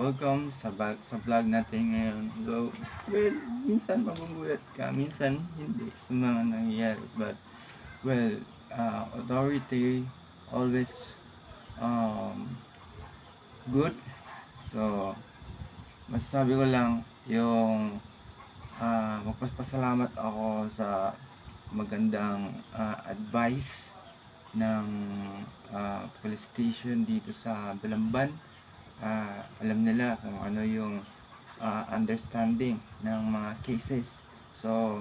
welcome sa, bag, sa vlog natin ngayon. So, well, minsan magugulat ka, minsan hindi sa mga nangyayari. But, well, uh, authority always um, good. So, masasabi ko lang yung uh, magpapasalamat ako sa magandang uh, advice ng uh, police station dito sa Balamban. Uh, alam nila kung ano yung uh, understanding ng mga cases. So,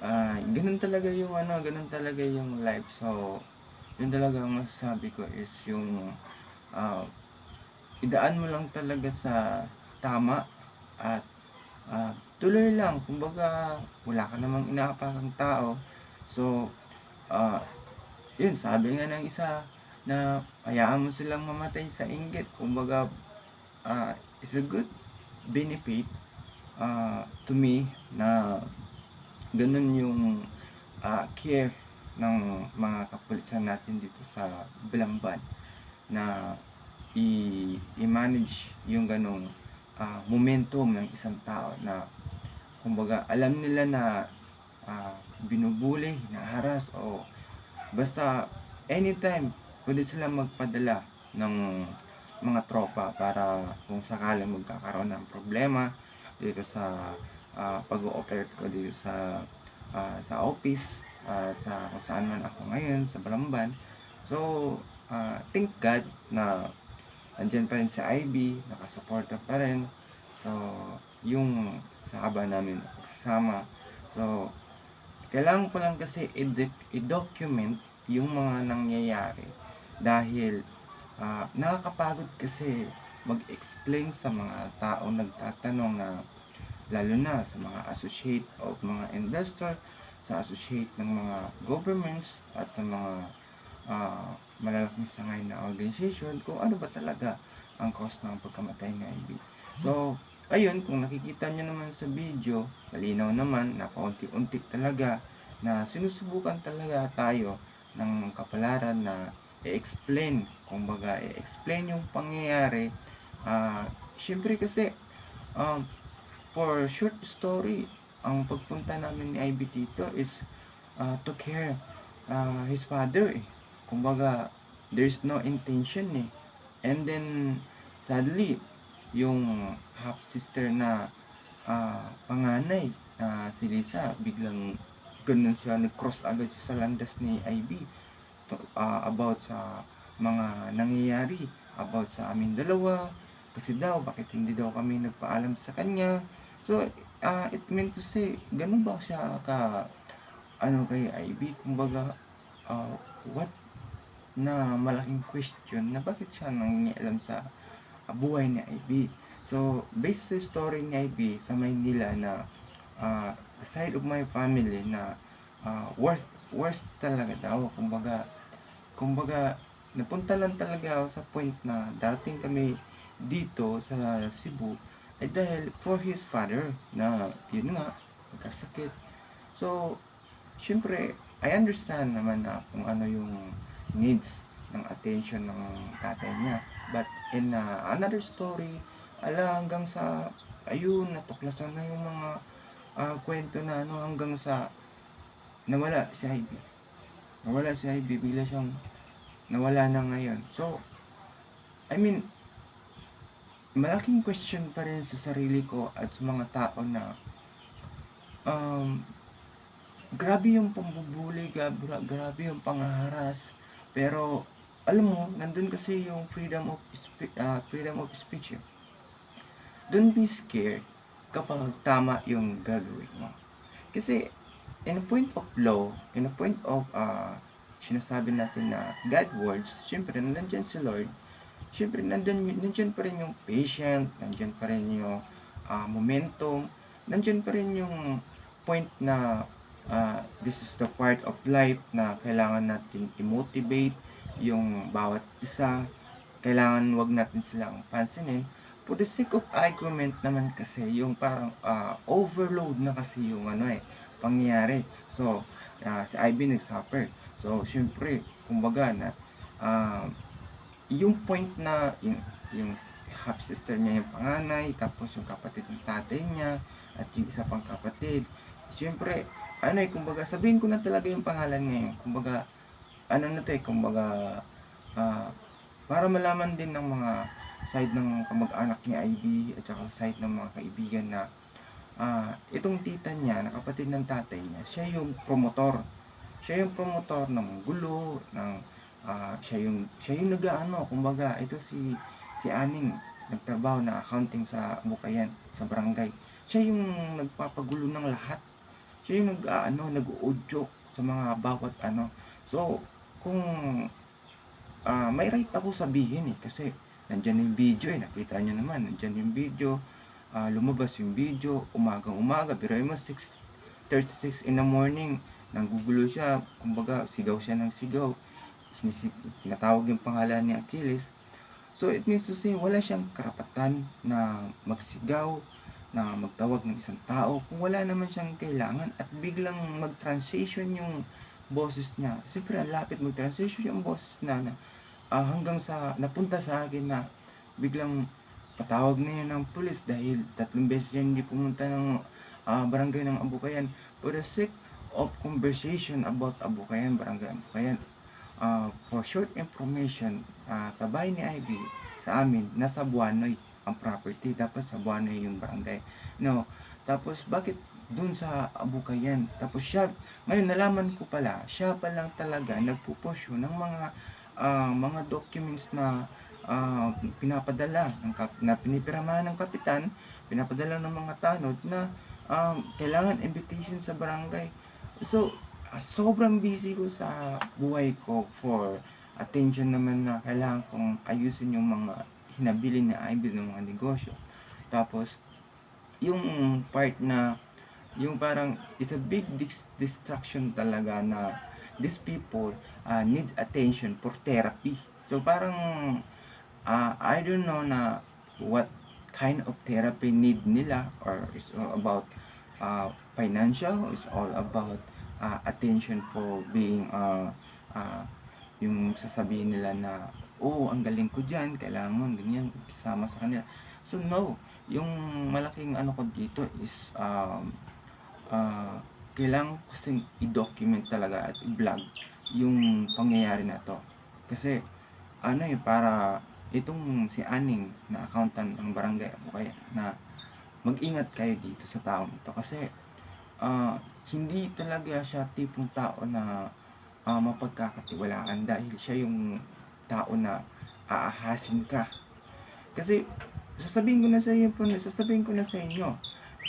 uh, ganun talaga yung ano, ganun talaga yung life. So, yun talaga ang masasabi ko is yung uh, idaan mo lang talaga sa tama at uh, tuloy lang. Kumbaga, wala ka namang inaapakang tao. So, uh, yun, sabi nga ng isa na hayaan mo silang mamatay sa inggit. Kumbaga, uh, is a good benefit uh, to me na ganun yung uh, care ng mga kapulisan natin dito sa Balamban na i-manage yung ganong uh, momentum ng isang tao na kumbaga alam nila na uh, binubuli, naharas o basta anytime pwede sila magpadala ng mga tropa para kung sakaling magkakaroon ng problema dito sa uh, pag-ooperate ko dito sa uh, sa office at uh, sa kung saan man ako ngayon sa Balamban. So, uh, thank God na andyan pa rin si IB, nakasuporta pa rin. So, yung sahaba namin kasama. So, kailangan ko lang kasi i-document yung mga nangyayari dahil uh, nakakapagod kasi mag-explain sa mga tao nagtatanong na lalo na sa mga associate of mga investor sa associate ng mga governments at ng mga uh, malalaking sangay na organization kung ano ba talaga ang cause ng pagkamatay ni IB. So, ayun, kung nakikita nyo naman sa video, malinaw naman na paunti-unti talaga na sinusubukan talaga tayo ng kapalaran na i-explain, kumbaga i-explain yung pangyayari. Uh, Siyempre kasi, um, for short story, ang pagpunta namin ni IB dito is uh, to care uh, his father eh. Kumbaga, there's no intention eh. And then, sadly, yung half sister na uh, panganay na uh, si Lisa, biglang ganun siya, nag-cross agad siya sa landas ni IB uh, about sa mga nangyayari about sa amin dalawa. Kasi daw bakit hindi daw kami nagpaalam sa kanya? So uh, it meant to say ganun ba siya ka ano kay IB kumbaga uh, what na malaking question na bakit siya nangingialam sa uh, buhay ni IB so based sa story ni IB sa Maynila na uh, side of my family na uh, worst worst talaga daw. Kumbaga kumbaga, napunta lang talaga ako sa point na dating kami dito sa Cebu ay dahil for his father na yun nga, nagkasakit. So, syempre, I understand naman na kung ano yung needs ng attention ng tatay niya. But in uh, another story, ala hanggang sa ayun, natuklasan na yung mga uh, kwento na ano hanggang sa nawala si Ivy nawala si Ivy, bigla siyang nawala na ngayon. So, I mean, malaking question pa rin sa sarili ko at sa mga tao na um, grabe yung pambubuli, grabe, yung pangaharas. Pero, alam mo, nandun kasi yung freedom of, spe- uh, freedom of speech. Eh. Don't be scared kapag tama yung gagawin mo. Kasi, in a point of law, in a point of uh, sinasabi natin na God words, syempre nandyan si Lord, syempre nandyan, nandyan pa rin yung patient, nandyan pa rin yung uh, momentum, nandyan pa rin yung point na uh, this is the part of life na kailangan natin i-motivate yung bawat isa, kailangan wag natin silang pansinin. For the sake of argument naman kasi, yung parang uh, overload na kasi yung ano eh, pangyayari. So, uh, si Ivy nag-suffer. So, syempre, kumbaga na, uh, yung point na, yung, yung half sister niya yung panganay, tapos yung kapatid ng tatay niya, at yung isa pang kapatid. Siyempre, ano eh, kumbaga, sabihin ko na talaga yung pangalan ngayon. Kumbaga, ano na to eh, kumbaga, ah, para malaman din ng mga side ng kamag-anak ni IB at saka side ng mga kaibigan na ah, itong tita niya, na kapatid ng tatay niya, siya yung promotor. Siya yung promotor ng gulo, ng ah, siya yung siya yung nag-aano, kumbaga, ito si si Aning nagtrabaho na accounting sa Bukayan, sa barangay. Siya yung nagpapagulo ng lahat. Siya yung nag-aano, nag-audio sa mga bawat ano. So, kung ah, may right ako sabihin eh kasi nandyan yung video eh, nakita nyo naman, nandyan yung video, ah, lumabas yung video, umagang umaga, pero mo 6.36 in the morning, nanggugulo siya, kumbaga sigaw siya ng sigaw, sinisig, tinatawag yung pangalan ni Achilles, so it means to say, wala siyang karapatan na magsigaw, na magtawag ng isang tao, kung wala naman siyang kailangan, at biglang mag-transition yung boses niya, siyempre ang lapit mag-transition yung boses na, na ah, hanggang sa napunta sa akin na biglang patawag na yan ng pulis dahil tatlong beses yan hindi pumunta ng ah, barangay ng Abukayan for the sake of conversation about Abukayan, barangay Abukayan. Ah, for short information, ah, sa bahay ni Ivy, sa amin, nasa Buanoy ang property, tapos sa Buanoy yung barangay. No, tapos bakit dun sa Abukayan? Tapos siya, ngayon nalaman ko pala, siya pa lang talaga nagpupush yun ng mga ah, mga documents na ah, pinapadala ng kap- na pinipiramahan ng kapitan, pinapadala ng mga tanod na um, kailangan invitation sa barangay. So, ah, sobrang busy ko sa buhay ko for attention naman na kailangan kong ayusin yung mga hinabili ni Ivy ng mga negosyo. Tapos, yung part na yung parang it's a big dis- distraction talaga na these people uh, need attention for therapy. So parang uh, I don't know na what kind of therapy need nila or it's all about uh, financial, it's all about uh, attention for being uh, uh, yung sasabihin nila na oh, ang galing ko dyan, kailangan ganyan, kasama sa kanila. So, no. Yung malaking ano ko dito is, um, ah, kailangan ko kasing i-document talaga at i-vlog yung pangyayari na to. Kasi, ano eh, para itong si Aning na accountant ng barangay o kaya na mag-ingat kayo dito sa taong ito. Kasi, ah, hindi talaga siya tipong tao na ah, mapagkakatiwalaan dahil siya yung tao na aahasin ka. Kasi, sasabihin ko na sa inyo sasabihin ko na sa inyo,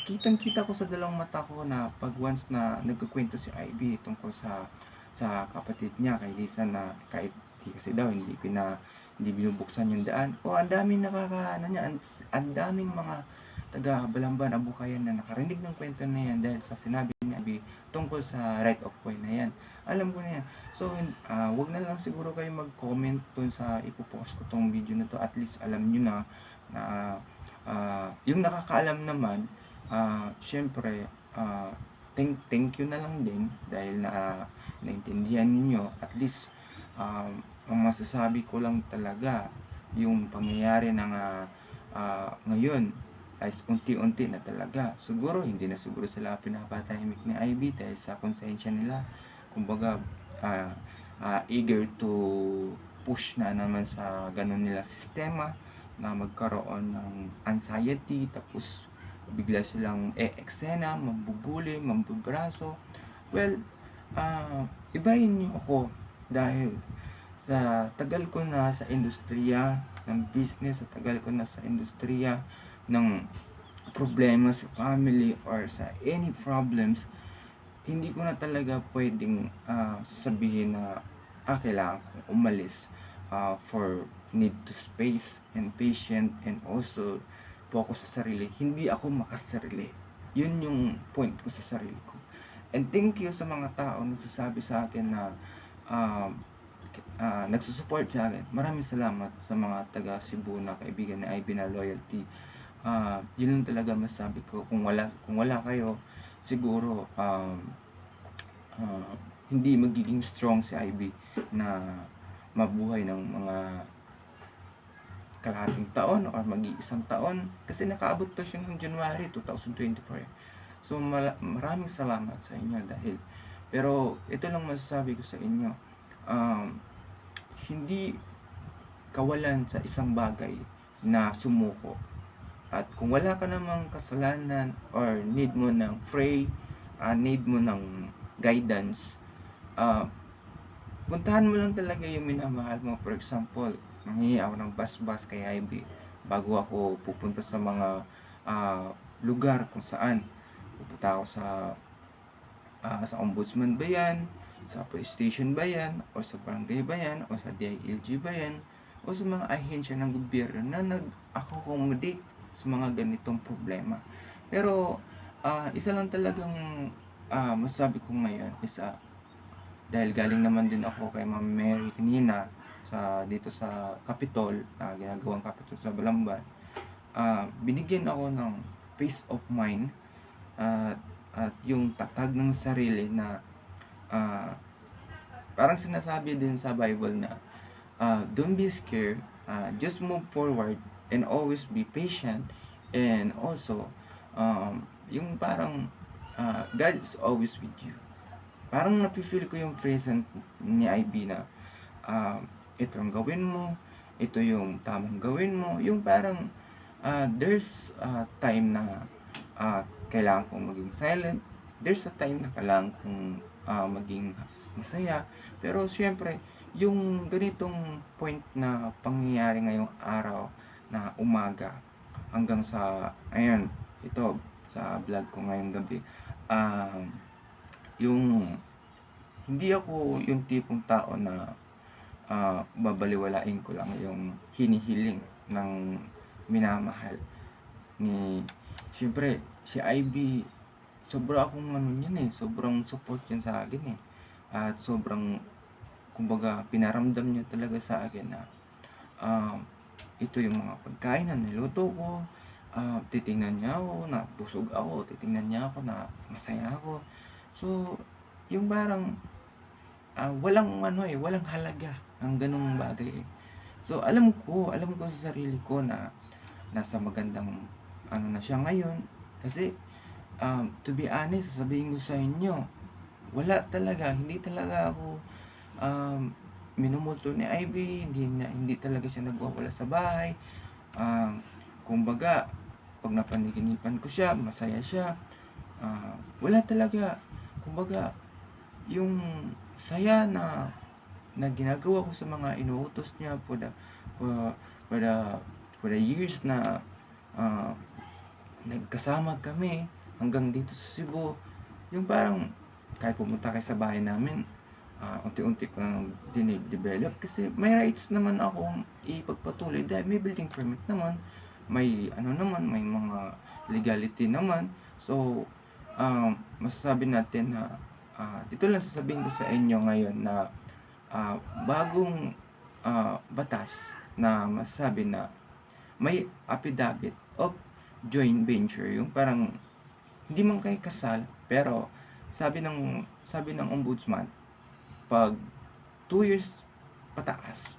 kitang-kita ko sa dalawang mata ko na pag once na nagkukwento si Ivy tungkol sa sa kapatid niya kay Lisa na kahit di kasi daw hindi pina hindi binubuksan yung daan. O ang daming nakaka ano niya ang, ang daming mga taga Balamban Abukayan na nakarinig ng kwento na yan dahil sa sinabi ni Ivy tungkol sa right of way na yan. Alam ko na yan. So ah, wag na lang siguro kayo mag-comment dun sa ipopost ko tong video na to. At least alam nyo na na ah, yung nakakaalam naman ah syempre, ah, thank, thank you na lang din dahil na naintindihan ninyo. At least um, ang masasabi ko lang talaga yung pangyayari ng ah, ah, ngayon ay unti-unti na talaga. Siguro hindi na siguro sila pinapatahimik ni IB dahil sa konsensya nila. Kumbaga ah, ah, eager to push na naman sa ganun nila sistema na magkaroon ng anxiety tapos bigla silang e-eksena, mambubuli, mambubraso. Well, ah ibahin niyo ako dahil sa tagal ko na sa industriya ng business, sa tagal ko na sa industriya ng problema sa family or sa any problems, hindi ko na talaga pwedeng ah, sasabihin na ah, kailangan kong umalis ah, for need to space and patient and also focus sa sarili. Hindi ako makasarili. Yun yung point ko sa sarili ko. And thank you sa mga tao nagsasabi sa akin na um, uh, nagsusupport sa akin. Maraming salamat sa mga taga Cebu na kaibigan ni Ivy na loyalty. Ah, yun lang talaga masabi ko. Kung wala, kung wala kayo, siguro um, ah, hindi magiging strong si Ivy na mabuhay ng mga kalahating taon or mag-iisang taon kasi nakaabot pa siya ng January 2024. So maraming salamat sa inyo dahil pero ito lang masasabi ko sa inyo um, hindi kawalan sa isang bagay na sumuko at kung wala ka namang kasalanan or need mo ng pray, uh, need mo ng guidance, uh, puntahan mo lang talaga yung minamahal mo. For example, manghingi ako ng bus-bus kay IB bago ako pupunta sa mga uh, lugar kung saan pupunta ako sa uh, sa ombudsman ba yan, sa police station ba yan, o sa barangay ba yan, o sa DILG ba yan, o sa mga ahensya ng gobyerno na nag-accommodate sa mga ganitong problema. Pero, uh, isa lang talagang uh, masabi ko ngayon is uh, dahil galing naman din ako kay Ma'am Mary kanina sa dito sa Capitol, uh, ginagawang Capitol sa Balamban, uh, binigyan ako ng peace of mind uh, at yung tatag ng sarili na uh, parang sinasabi din sa Bible na uh, don't be scared, uh, just move forward and always be patient and also um, yung parang uh, God is always with you. Parang napifeel ko yung present ni IB na uh, ito ang gawin mo, ito yung tamang gawin mo, yung parang uh, there's a time na uh, kailangan kong maging silent, there's a time na kailangan kong uh, maging masaya, pero syempre, yung ganitong point na pangyayari ngayong araw na umaga hanggang sa, ayan, ito, sa vlog ko ngayong gabi, uh, yung hindi ako yung tipong tao na uh, babaliwalain ko lang yung hinihiling ng minamahal ni Siyempre, si Ivy sobra akong ano niyan eh, sobrang support yan sa akin eh. At sobrang kumbaga pinaramdam niya talaga sa akin na uh, ito yung mga pagkain na niluto ko, uh, titingnan niya ako na busog ako, titingnan niya ako na masaya ako. So, yung parang uh, walang ano eh, walang halaga ang ganung bagay eh. So, alam ko, alam ko sa sarili ko na nasa magandang ano na siya ngayon kasi um, to be honest, sasabihin ko sa inyo, wala talaga, hindi talaga ako um, minumulto ni Ivy, hindi, na, hindi talaga siya nagwawala sa bahay. Um, kumbaga, pag napaniginipan ko siya, masaya siya. Uh, wala talaga kumbaga, yung saya na na ginagawa ko sa mga inuutos niya for the for, for the for the years na uh, nagkasama kami hanggang dito sa Cebu. Yung parang kahit pumunta kayo sa bahay namin uh, unti-unti ko nang dinevelop kasi may rights naman akong ipagpatuloy dahil may building permit naman may ano naman may mga legality naman. So um, masasabi natin na uh, ito lang sasabihin ko sa inyo ngayon na uh, bagong uh, batas na masasabi na may affidavit of joint venture yung parang hindi man kay kasal pero sabi ng sabi ng ombudsman pag 2 years pataas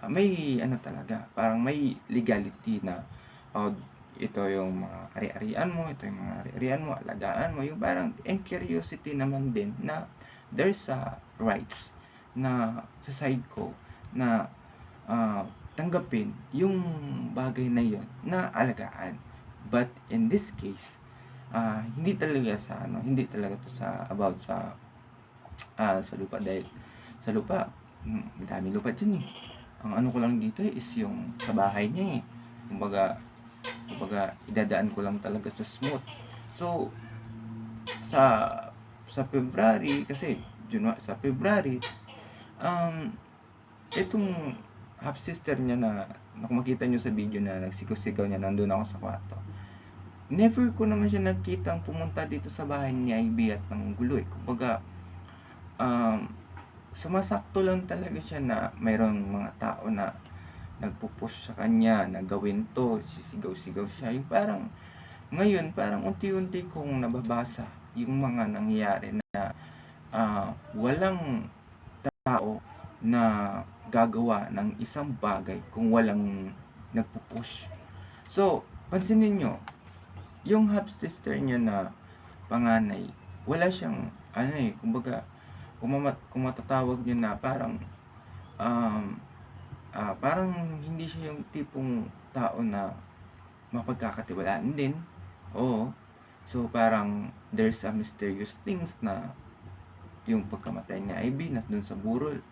uh, may ano talaga parang may legality na uh, ito yung mga ari-arian mo, ito yung mga ari-arian mo, alagaan mo, yung parang and curiosity naman din na there's a rights na sa side ko na uh, tanggapin yung bagay na yon na alagaan. But in this case, uh, hindi talaga sa ano, hindi talaga to sa about sa uh, sa lupa dahil sa lupa, hmm, dami lupa dyan eh. Ang ano ko lang dito is yung sa bahay niya eh. Kumbaga, kumbaga idadaan ko lang talaga sa smooth so sa sa February kasi June sa February um itong half sister niya na kung makita niyo sa video na nagsikaw-sigaw niya nandun ako sa kwarto never ko naman siya nakita pumunta dito sa bahay ni Ivy at ng gulo eh. Kumbaga, um, sumasakto lang talaga siya na mayroong mga tao na nagpo-push sa kanya na gawin to, sisigaw-sigaw siya. Yung parang, ngayon, parang unti-unti kong nababasa yung mga nangyayari na uh, walang tao na gagawa ng isang bagay kung walang nagpo-push. So, pansinin nyo, yung half sister niya na panganay, wala siyang, ano eh, kumbaga, kung, mamat, kung matatawag nyo na parang, um, ah, parang hindi siya yung tipong tao na mapagkakatiwalaan din. Oo. So, parang there's a mysterious things na yung pagkamatay ni Ivy na dun sa burol.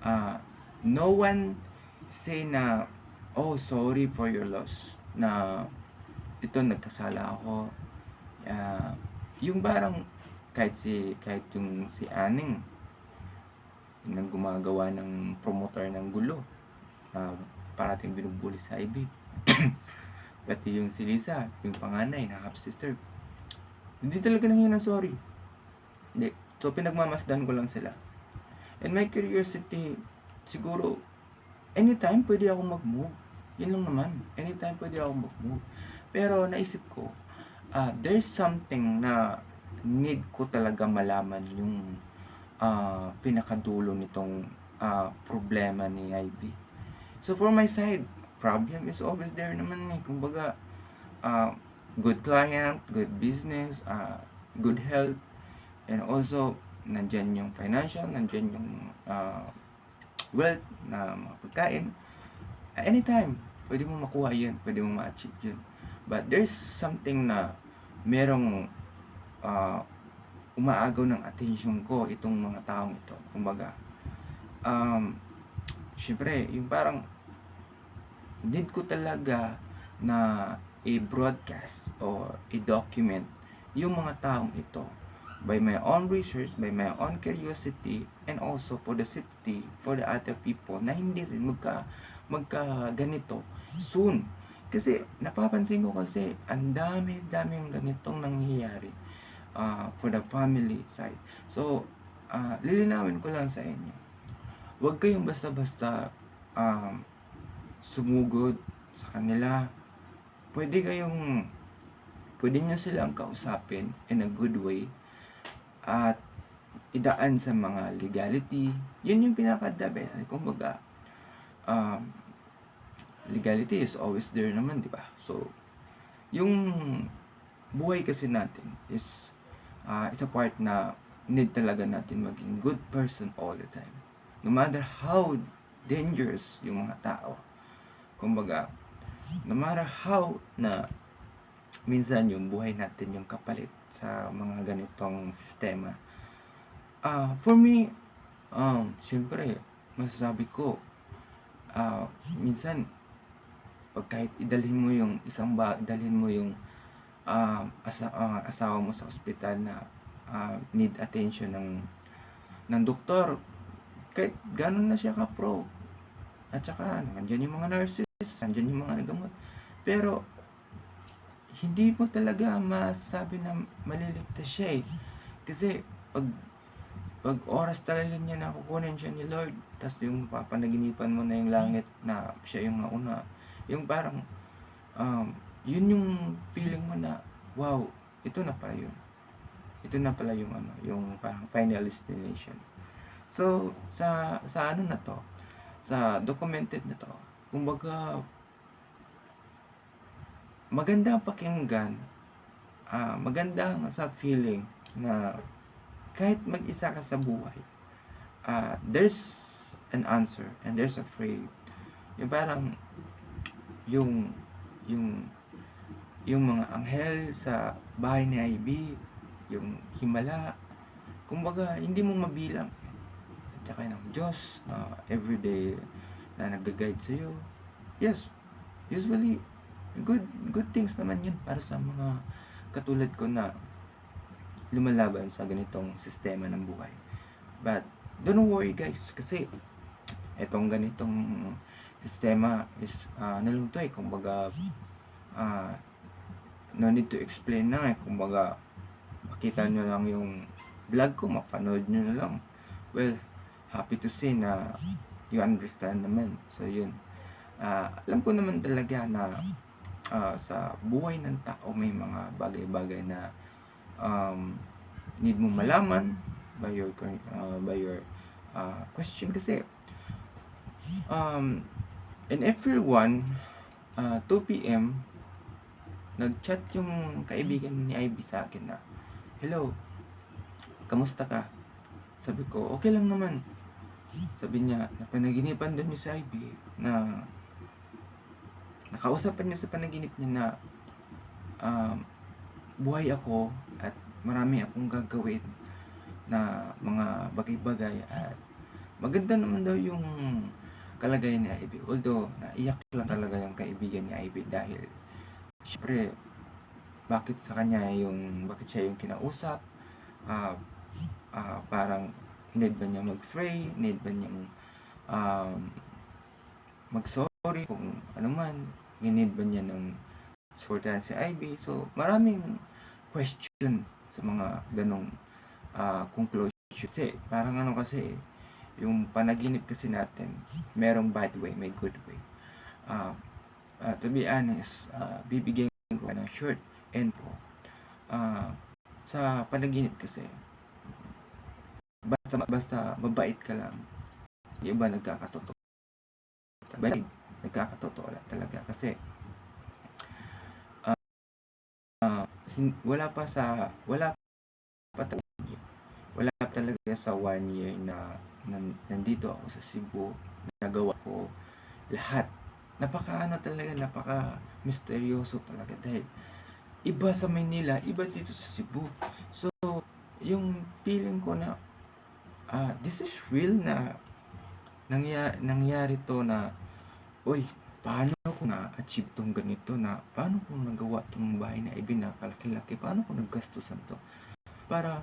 Ah, no one say na, oh, sorry for your loss. Na, ito, nagkasala ako. Ah, yung parang, kahit si, kahit yung si Aning, nang gumagawa ng promoter ng gulo, na parating binubuli sa Ivy. Pati yung si Lisa, yung panganay na half sister. Hindi talaga nangyayin ng sorry. Hindi. So, pinagmamasdan ko lang sila. And my curiosity, siguro, anytime pwede ako mag-move. Yun lang naman. Anytime pwede ako mag-move. Pero naisip ko, ah there's something na need ko talaga malaman yung ah, pinakadulo nitong ah, problema ni IB. So for my side, problem is always there naman eh. Kumbaga, ah, good client, good business, ah, good health, and also, nandyan yung financial, nandyan yung ah, wealth na mga pagkain. Anytime, pwede mo makuha yun, pwede mo ma-achieve yun. But there's something na merong ah, umaagaw ng attention ko itong mga taong ito. Kumbaga, um, syempre, yung parang need ko talaga na i-broadcast or i-document yung mga taong ito by my own research, by my own curiosity, and also for the safety for the other people na hindi rin magka, magka ganito soon. Kasi napapansin ko kasi ang dami dami yung ganitong nangyayari uh, for the family side. So, uh, lilinawin ko lang sa inyo. Huwag kayong basta-basta um, sumugod sa kanila. Pwede kayong pwede nyo silang kausapin in a good way at idaan sa mga legality. Yun yung pinaka-the best. Kumbaga, um, legality is always there naman, di ba? So, yung buhay kasi natin is uh, it's a part na need talaga natin maging good person all the time. No matter how dangerous yung mga tao. Kumbaga, no matter how na minsan yung buhay natin yung kapalit sa mga ganitong sistema. Ah, for me, um, syempre, masasabi ko, ah, minsan, pag kahit idalhin mo yung isang ba, idalhin mo yung ah, asa, ah, asawa mo sa ospital na ah, need attention ng ng doktor, kahit gano'n na siya ka-pro, at saka, nandyan yung mga nurses, nandyan yung mga nagamot, pero, hindi mo talaga masabi na maliligtas siya eh. Kasi, pag, pag oras talaga niya na kukunin siya ni Lord, tapos yung papanaginipan mo na yung langit na siya yung nauna, yung parang, um, yun yung feeling mo na, wow, ito na pala yun. Ito na pala yung ano, yung parang final destination. So, sa, sa ano na to, sa documented na to, kumbaga, maganda pakinggan, ah maganda sa feeling na kahit mag-isa ka sa buhay, ah there's an answer and there's a pray. Yung parang, yung, yung, yung mga anghel sa bahay ni IB, yung himala, kumbaga, hindi mo mabilang. At saka ng Diyos na everyday na nag-guide sa'yo. Yes, usually, good good things naman yun para sa mga katulad ko na lumalaban sa ganitong sistema ng buhay. But, don't worry guys, kasi etong ganitong sistema is, uh, lang to eh, kumbaga, uh, no need to explain na eh, kumbaga, makita nyo lang yung vlog ko, mapanood nyo na lang. Well, happy to say na you understand naman. So, yun. Uh, alam ko naman talaga na uh, sa buhay ng tao may mga bagay-bagay na um, need mo malaman by your uh, by your uh, question kasi um, and everyone ah, 2 PM, nag-chat yung kaibigan ni Ivy sa akin na, "Hello, kamusta ka?" Sabi ko, "Okay lang naman." Sabi niya, napanaginipan daw niya si Ivy na nakausapan niya sa panaginip niya na um, buhay ako at marami akong gagawin na mga bagay-bagay at maganda naman daw yung kalagayan ni Ivy. Although, naiyak lang talaga yung kaibigan ni Ivy dahil syempre, bakit sa kanya yung, bakit siya yung kinausap, ah ah, parang need ba niya mag-pray, need ba niyang um, mag-sorry kung ano man, need ba niya ng suportahan si Ivy. So, maraming question sa mga ganong ah, conclusion. Kasi, parang ano kasi, yung panaginip kasi natin, merong bad way, may good way. Ah, ah, to be honest, ah, bibigyan ko ng short info. Ah, sa panaginip kasi, basta basta mabait ka lang, yung iba nagkakatotoo. Bait, nagkakatotoo lang talaga kasi ah, ah, hin- wala pa sa wala pa talaga wala pa talaga sa one year na nan, nandito ako sa Cebu nagawa ko lahat. Napaka ano talaga napaka misteryoso talaga dahil iba sa Maynila iba dito sa Cebu. So yung feeling ko na ah this is real na nangya, nangyari to na uy paano ko na-achieve tong ganito na paano ko nagawa tong bahay na Ivy na kalaki-laki paano ko naggastusan to para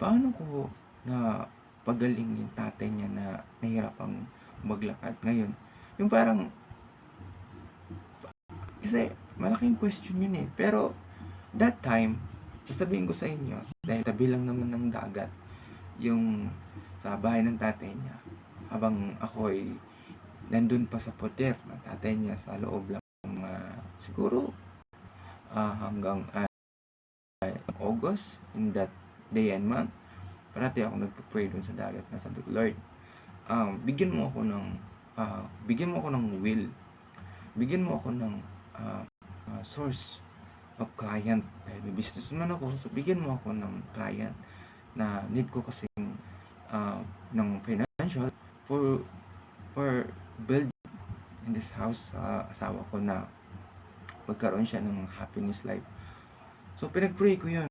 paano ko na pagaling yung tatay niya na nahirapang maglakad ngayon. Yung parang, kasi malaking question yun eh. Pero, that time, sasabihin ko sa inyo, dahil tabi lang naman ng dagat, yung sa bahay ng tatay niya, habang ako'y nandun pa sa poder ng tatay niya sa loob lang ng mga, siguro, ah, hanggang ah, August, in that day and month, parati ako nagpa-pray doon sa dagat na sabi ko, Lord, um, bigyan mo ako ng, ah, bigyan mo ako ng will, bigyan mo ako ng ah, ah, source of client. Dahil may business naman ako, so bigyan mo ako ng client na need ko kasi ah, ng financial for for build in this house sa asawa ko na magkaroon siya ng happiness life. So, pinag-pray ko yun.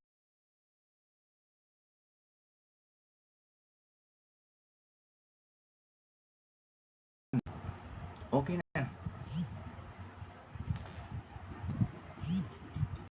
Okay